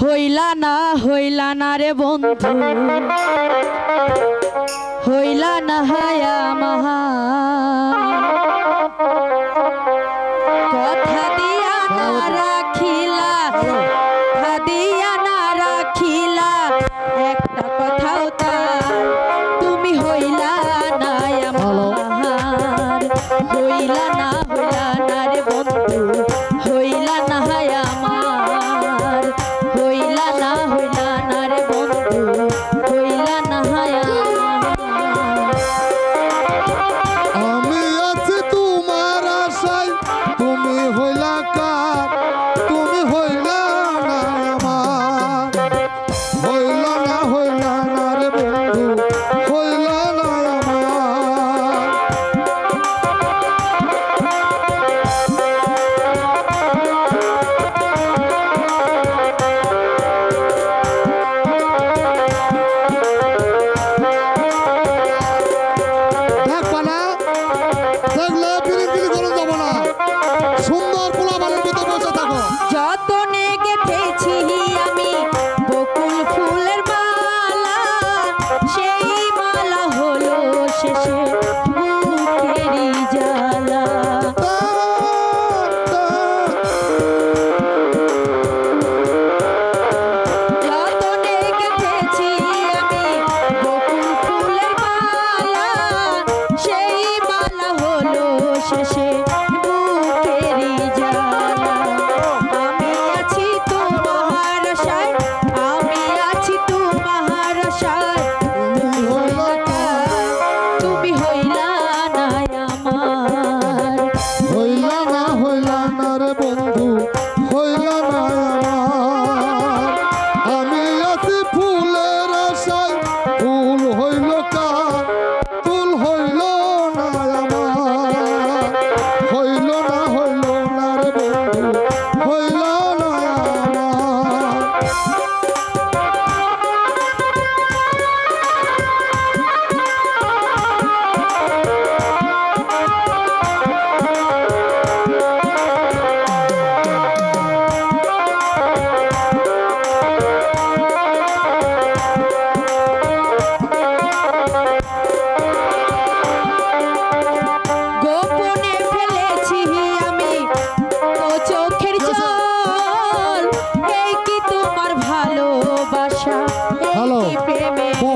হইলা না হইলা না রে বন্ধু। হইলা না হায়া মহা। কথা দিয়া না রাখিলা কথা দিয়া না রাখিলা একটা কথাও তার। তুমি হইলা না আমার হইলা না হইলা না 谢谢。হইল